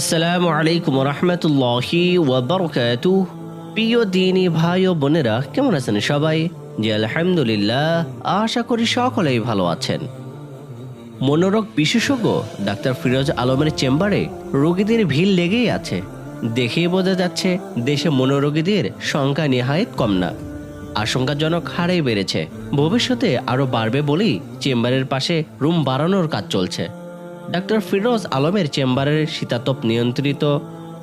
আসসালামু আলাইকুম রহমতুল্লাহি ওয়াবারকাতু প্রিয় দিনী ভাই ও বোনেরা, কেমন আছেন সবাই? জি, আলহামদুলিল্লাহ, আশা করি সকলেই ভালো আছেন। মনোরোগ বিশেষজ্ঞ ডাক্তার ফিরোজ আলমের চেম্বারে রোগীদের ভিড় লেগেই আছে। দেখেই বোঝা যাচ্ছে, দেশে মনোরোগীদের সংখ্যা নেহায়েত কম না। আশঙ্কাজনক হারেই বেড়েছে। ভবিষ্যতে আরও বাড়বে বলেই চেম্বারের পাশে রুম বাড়ানোর কাজ চলছে। ডাক্তার ফিরোজ আলমের চেম্বারের শীতাতপ নিয়ন্ত্রিত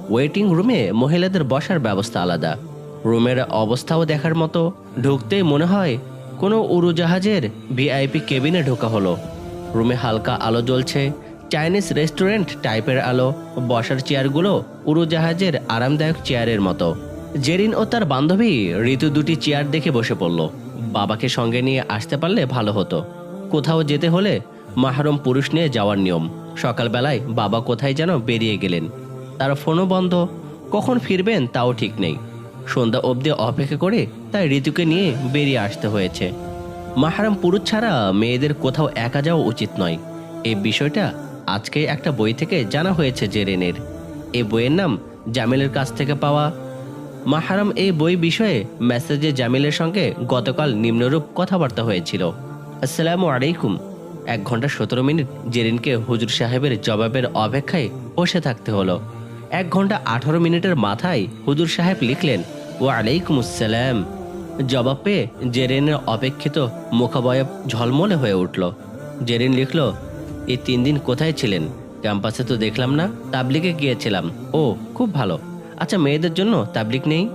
ওয়েটিং রুমে মহিলাদের বসার ব্যবস্থা আলাদা। রুমের অবস্থাও দেখার মতো। ঢুকতেই মনে হয় কোনো উড়োজাহাজের ভিআইপি কেবিনে ঢোকা হলো। রুমে হালকা আলো জ্বলছে। চাইনিজ রেস্টুরেন্ট টাইপের আলো। বসার চেয়ারগুলো উড়োজাহাজের আরামদায়ক চেয়ারের মতো। জেরিন ও তার বান্ধবী ঋতু দুটি চেয়ার দেখে বসে পড়ল। বাবাকে সঙ্গে নিয়ে আসতে পারলে ভালো হতো। কোথাও যেতে হলে মাহরম পুরুষ নিয়ে যাওয়ার নিয়ম। সকালবেলায় বাবা কোথায় যেন বেরিয়ে গেলেন। তার ফোনও বন্ধ। কখন ফিরবেন তাও ঠিক নেই। সন্ধ্যা অবধি অপেক্ষা করে তাই ঋতুকে নিয়ে বেরিয়ে আসতে হয়েছে। মাহারাম পুরুষ ছাড়া মেয়েদের কোথাও একা যাওয়া উচিত নয়। এই বিষয়টা আজকে একটা বই থেকে জানা হয়েছে জেরেনের। এই বইয়ের নাম জামিলের কাছ থেকে পাওয়া। মাহারাম এই বই বিষয়ে মেসেজে জামিলের সঙ্গে গতকাল নিম্নরূপ কথাবার্তা হয়েছিল। আসসালামু আলাইকুম। এক ঘণ্টা সতেরো মিনিট জেরিনকে হুজুর সাহেবের জবাবের অপেক্ষায় বসে থাকতে হলো। এক ঘণ্টা আঠারো মিনিটের মাথায় হুজুর সাহেব লিখলেন, ওয়ালাইকুম আসসালাম। জবাব পেয়ে জেরিনের অপেক্ষিত মুখাবয়ব ঝলমলে হয়ে উঠল। জেরিন লিখল, এই তিন দিন কোথায় ছিলেন? ক্যাম্পাসে তো দেখলাম না, তাবলিগে গিয়েছিলাম। ও, খুব ভালো। আচ্ছা মেয়েদের জন্য তাবলিক নেই?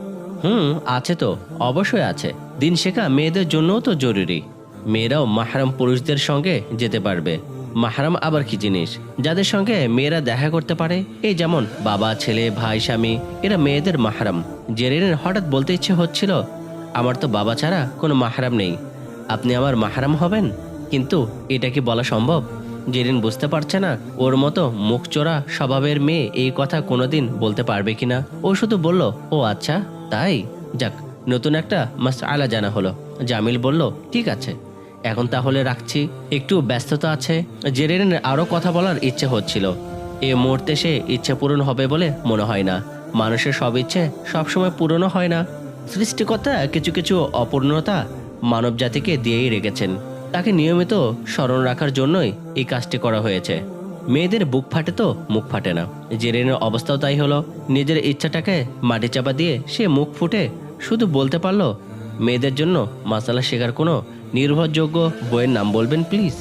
হুম, আছে তো, অবশ্যই আছে। দিন শেখা মেয়েদের জন্যও তো জরুরি। মেয়েরাও মাহারাম পুরুষদের সঙ্গে যেতে পারবে। মাহারাম আবার কি জিনিস? যাদের সঙ্গে মেয়েরা দেখা করতে পারে, এই যেমন বাবা, ছেলে, ভাই, স্বামী, এরা মেয়েদের মাহারাম। জেরিনের হঠাৎ বলতে ইচ্ছে হচ্ছিল, আমার তো বাবা ছাড়া কোনো মাহারাম নেই। আপনি আমার মাহারাম হবেন? কিন্তু এটা কি বলা সম্ভব? জেরিন বুঝতে পারছে না, ওর মতো মুখ চোরা স্বভাবের মেয়ে এই কথা কোনোদিন বলতে পারবে কিনা ও শুধু বলল, ও আচ্ছা তাই? যাক, নতুন একটা মাস আলা জানা হলো। জামিল বলল, ঠিক আছে। এখন তাহলে রাখছি। একটু ব্যস্ততা আছে। জেরিনের আরও কথা বলার ইচ্ছে হচ্ছিল। এ মুহূর্তে সে ইচ্ছে পূরণ হবে বলে মনে হয় না। মানুষের সব ইচ্ছে সবসময় পূরণও হয় না। সৃষ্টিকর্তা কিছু কিছু অপূর্ণতা মানব জাতিকে দিয়েই রেখেছেন। তাকে নিয়মিত স্মরণ রাখার জন্যই এই কাজটি করা হয়েছে। মেয়েদের বুক ফাটে তো মুখ ফাটে না। জেরেনের অবস্থাও তাই হলো। নিজের ইচ্ছাটাকে মাটি চাপা দিয়ে সে মুখ ফুটে শুধু বলতে পারল, মেয়েদের জন্য মাসালা শেখার কোনো নির্ভরযোগ্য বইয়ের নাম বলবেন প্লিজ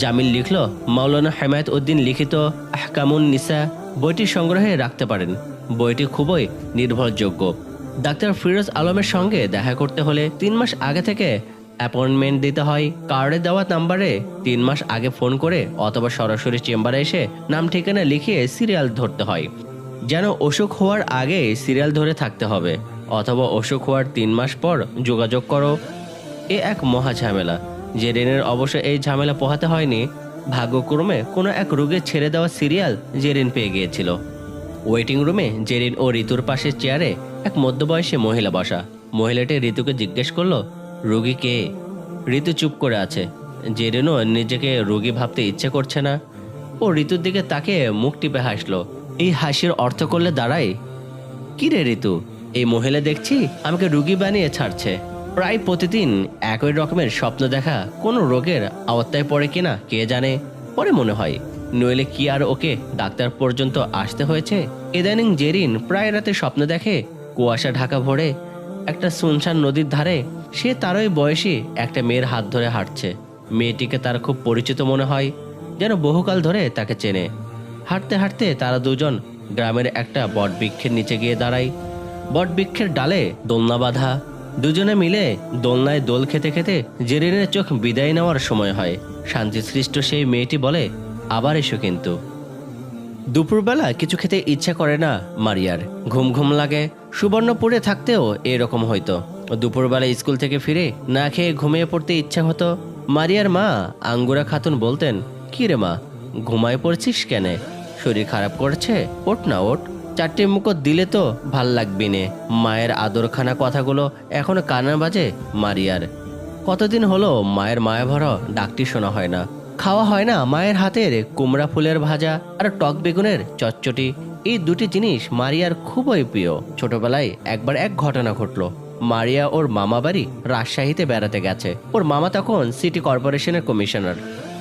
জামিল লিখল, মাওলানা হেমায়ত উদ্দিন লিখিত আহকামুন নিসা, বইটি সংগ্রহে রাখতে পারেন। বইটি খুবই নির্ভরযোগ্য। ডাক্তার ফিরোজ আলমের সঙ্গে দেখা করতে হলে তিন মাস আগে থেকে অ্যাপয়েন্টমেন্ট দিতে হয়। কার্ডে দেওয়া নাম্বারে তিন মাস আগে ফোন করে অথবা সরাসরি চেম্বারে এসে নাম ঠিকানা লিখিয়ে সিরিয়াল ধরতে হয়। যেন অসুখ হওয়ার আগে সিরিয়াল ধরে থাকতে হবে। অথবা অসুখ হওয়ার তিন মাস পর যোগাযোগ করো। এ এক মহা ঝামেলা। জেরিনের অবশ্য এই ঝামেলা পোহাতে হয়নি, ভাগ্যক্রমে কোনো এক রোগের ছেড়ে দেওয়া সিরিয়াল জেরিন পেয়ে গিয়েছিল। ওয়েটিং রুমে জেরিন ও ঋতুর পাশের চেয়ারে এক মধ্যবয়সী মহিলা বসা। মহিলাটি ঋতুকে জিজ্ঞেস করল, রোগী কে? ঋতু চুপ করে আছে। জেরিনও নিজেকে রোগী ভাবতে ইচ্ছে করছে না, ও ঋতুর দিকে তাকে মুখ টিপে হাসলো। এই হাসির অর্থ করলে দাঁড়ায়, কি রে ঋতু, এই মহিলা দেখছি আমাকে রুগী বানিয়ে ছাড়ছে। প্রায় প্রতিদিন একই রকমের স্বপ্ন দেখা কোনো রোগের আওতায় পড়ে কিনা কে জানে? পরে মনে হয়, নইলে কি আর ওকে ডাক্তার পর্যন্ত আসতে হয়েছে? ইদানিং জেরিন প্রায় রাতে স্বপ্ন দেখে কুয়াশা ঢাকা ভরে একটা সুনসান নদীর ধারে, সে তারই বয়সী একটা মেয়ের হাত ধরে হাঁটছে। মেয়েটিকে তার খুব পরিচিত মনে হয়, যেন বহুকাল ধরে তাকে চেনে। হাঁটতে হাঁটতে তারা দুজন গ্রামের একটা বটবৃক্ষের নিচে গিয়ে দাঁড়ায়। বটবৃক্ষের ডালে দোলনা বাঁধা দুজনে মিলে দোলনায় দোল খেতে খেতে জেরিনের চোখ বিদায় নেওয়ার সময় হয়। শান্তিসৃষ্ট সেই মেয়েটি বলে, আবার এসো কিন্তু। দুপুরবেলা কিছু খেতে ইচ্ছা করে না মারিয়ার। ঘুম ঘুম লাগে। সুবর্ণপুরে থাকতেও এরকম হয়তো দুপুরবেলা স্কুল থেকে ফিরে না খেয়ে ঘুমিয়ে পড়তে ইচ্ছা হতো। মারিয়ার মা আঙ্গুরা খাতুন বলতেন, কি রে মা, ঘুমায় পড়ছিস কেনে? শরীর খারাপ করছে? ওঠ না, ওঠ। চারটে মুখো দিলে তো ভালো লাগবি নে। মায়ের আদরখানা কথাগুলো এখনও কানা বাজে মারিয়ার। কতদিন হলো মায়ের মায়া ভরা ডাকটি শোনা হয় না। খাওয়া হয় না মায়ের হাতের কুমড়া ফুলের ভাজা আর টক বেগুনের চচ্চটি। এই দুটি জিনিস মারিয়ার খুবই প্রিয়। ছোটবেলায় একবার এক ঘটনা ঘটলো। মারিয়া ওর মামা বাড়ি রাজশাহীতে বেড়াতে গেছে। ওর মামা তখন সিটি কর্পোরেশনের কমিশনার।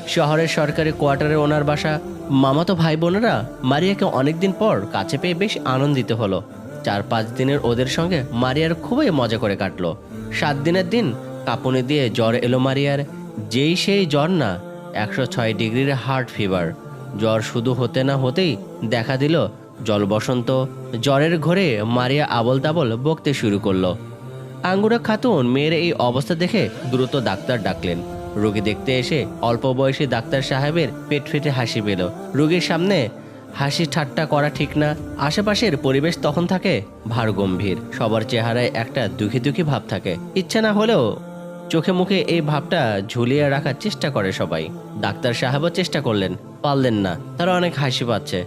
শহরের সরকারি কোয়ার্টারে ওনার বাসা। মামাতো ভাই বোনেরা মারিয়াকে অনেকদিন পর কাছে পেয়ে বেশ আনন্দিত হলো। চার পাঁচ দিনের ওদের সঙ্গে মারিয়ার খুবই মজা করে কাটলো। সাত দিনের দিন কাঁপুনি দিয়ে জ্বর এলো মারিয়ার, যেই সেই জ্বর না, একশো ছয় ডিগ্রির হার্ট ফিভার। জ্বর শুধু হতে না হতেই দেখা দিল জল বসন্ত জ্বরের ঘরে মারিয়া আবল তাবল বকতে শুরু করল। আঙ্গুরা খাতুন মেয়ের এই অবস্থা দেখে দ্রুত ডাক্তার ডাকলেন। রোগী দেখতে এসে অল্প বয়সী ডাক্তার সাহেবের পেট ফেটে হাসি পেল। রোগীর সামনে হাসি ঠাট্টা করা ঠিক না। আশেপাশের পরিবেশ তখন থাকে ভার গম্ভীর সবার চেহারায় একটা দুঃখী দুঃখী ভাব থাকে। ইচ্ছা না হলেও চোখে মুখে এই ভাবটা ঝুলিয়ে রাখার চেষ্টা করে সবাই। ডাক্তার সাহেবও চেষ্টা করলেন, পারলেন না। তারা অনেক হাসি পাচ্ছে।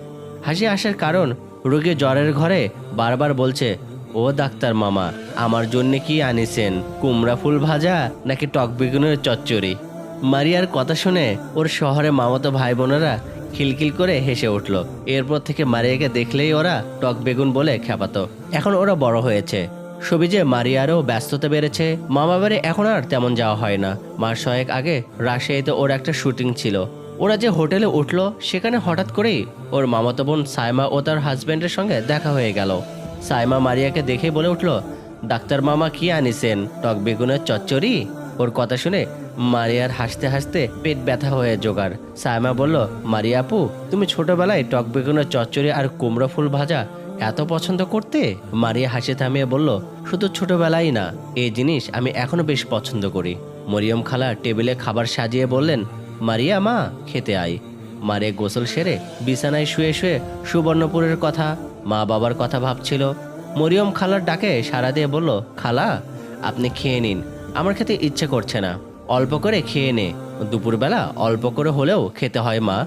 হাসি আসার কারণ রোগী জ্বরের ঘরে বারবার বলছে ও ডাক্তার মামা, আমার জন্য কি আনিছেন? কুমড়া ফুল ভাজা নাকি টক বেগুনের চচ্চড়ি? মারিয়ার কথা শুনে ওর শহরে মামাতো ভাই বোনেরা খিলখিল করে হেসে উঠল। এরপর থেকে মারিয়াকে দেখলেই ওরা টক বেগুন বলে খেপাতো এখন ওরা বড় হয়েছে। সবিজে মারিয়ারও ব্যস্ততা বেড়েছে। মামা বাড়ি এখন আর তেমন যাওয়া হয় না। মাস ছয়েক আগে রাজশাহীতে ওর একটা শুটিং ছিল। ওরা যে হোটেলে উঠল, সেখানে হঠাৎ করেই ওর মামাতো বোন সাইমা ও তার হাজব্যান্ডের সঙ্গে দেখা হয়ে গেল। সাইমা মারিয়াকে দেখে বলে উঠল, ডাক্তার মামা কি আনিছেন? টক বেগুনের চচ্চড়ি? ওর কথা শুনে মারিয়ার হাসতে হাসতে পেট ব্যথা হয়ে জোগাড়। সাইমা বলল, মারিয়া আপু, তুমি ছোটবেলায় টক বেগুনের চচ্চড়ি আর কুমড়ো ফুল ভাজা এত পছন্দ করতে? মারিয়া হাসি থামিয়ে বলল, শুধু ছোটবেলায় না, এই জিনিস আমি এখনও বেশ পছন্দ করি। মরিয়ম খালা টেবিলে খাবার সাজিয়ে বললেন, মারিয়া মা, খেতে আয়। মারে গোসল সেরে বিছানায় শুয়ে শুয়ে সুবর্ণপুরের কথা মা বাবার কথা ভাবছিল। মরিয়ম খালার ডাকে সাড়া দিয়ে বলল, খালা, আপনি খেয়ে নিন। আমার খেতে ইচ্ছে করছে না। অল্প করে খেয়ে নে। দুপুরবেলা অল্প করে হলেও খেতে হয় মা।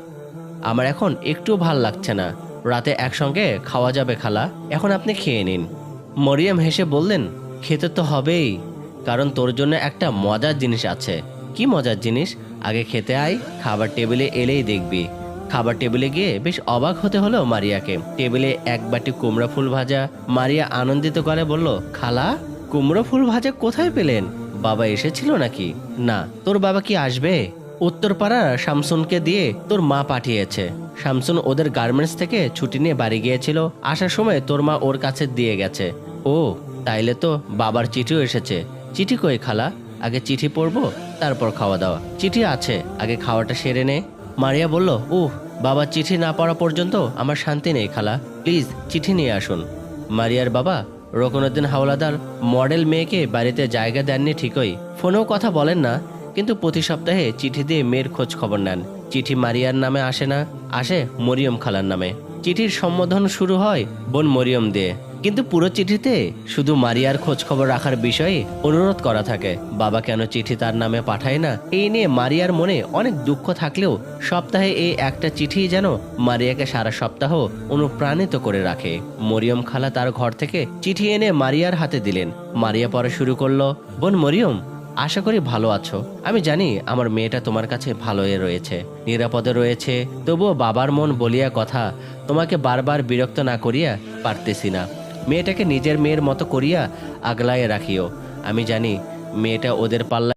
আমার এখন একটু ভালো লাগছে না। রাতে একসঙ্গে খাওয়া যাবে খালা। এখন আপনি খেয়ে নিন। মরিয়ম হেসে বললেন, খেতে তো হবেই। কারণ তোর জন্য একটা মজার জিনিস আছে। কি মজার জিনিস? আগে খেতে আয়, খাবার টেবিলে এলেই দেখবি। খাবার টেবিলে গিয়ে বেশ অবাক হতে হলো মারিয়াকে। টেবিলে এক বাটি কুমড়া ফুল ভাজা। মারিয়া আনন্দিত করে বলল, খালা, কুমড়ো ফুল ভাজা কোথায় পেলেন? বাবা এসেছিল নাকি? না, তোর বাবা কি আসবে? উত্তরপাড়ার শামসুনকে দিয়ে তোর মা পাঠিয়েছে। শামসুন ওদের গার্মেন্টস থেকে ছুটি নিয়ে বাড়ি গিয়েছিল। আসার সময় তোর মা ওর কাছে দিয়ে গেছে। ও, তাইলে তো বাবার চিঠিও এসেছে। চিঠি কই খালা? আগে চিঠি পড়ব, তারপর খাওয়া দাওয়া। চিঠি আছে, আগে খাওয়াটা সেরে নে। মারিয়া বলল, উহ বাবা চিঠি না পড়া পর্যন্ত আমার শান্তি নেই, খালা। প্লিজ, চিঠি নিয়ে আসুন। মারিয়ার বাবা রকনুদ্দিন হাওলাদার মডেল মেয়েকে বাড়িতে জায়গা দেননি ঠিকই। ফোনেও কথা বলেন না, কিন্তু প্রতি সপ্তাহে চিঠি দিয়ে মেয়ের খোঁজ খবর নেন। চিঠি মারিয়ার নামে আসে না, আসে মরিয়ম খালার নামে। চিঠির সম্বোধন শুরু হয় বোন মরিয়ম দিয়ে। কিন্তু পুরো চিঠিতে শুধু মারিয়ার খোঁজ খবর রাখার বিষয়ে অনুরোধ করা থাকে। বাবা কেন চিঠি তার নামে পাঠায় না? এই নিয়ে মারিয়ার মনে অনেক দুঃখ থাকলেও সপ্তাহে এই একটা চিঠি যেন মারিয়াকে সারা সপ্তাহ অনুপ্রাণিত করে রাখে। মরিয়ম খালা তার ঘর থেকে চিঠি এনে মারিয়ার হাতে দিলেন। মারিয়া পড়া শুরু করল, বোন মরিয়ম, আশা করি ভালো আছো। আমি জানি আমার মেয়েটা তোমার কাছে ভালোই রয়েছে, নিরাপদে রয়েছে। তবুও বাবার মন বলিয়া কথা তোমাকে বারবার বিরক্ত না করিয়া পারতেছি না। মেয়েটাকে নিজের মেয়ের মতো করিয়া আগলায় রাখিও। আমি জানি মেয়েটা ওদের পাল্লায়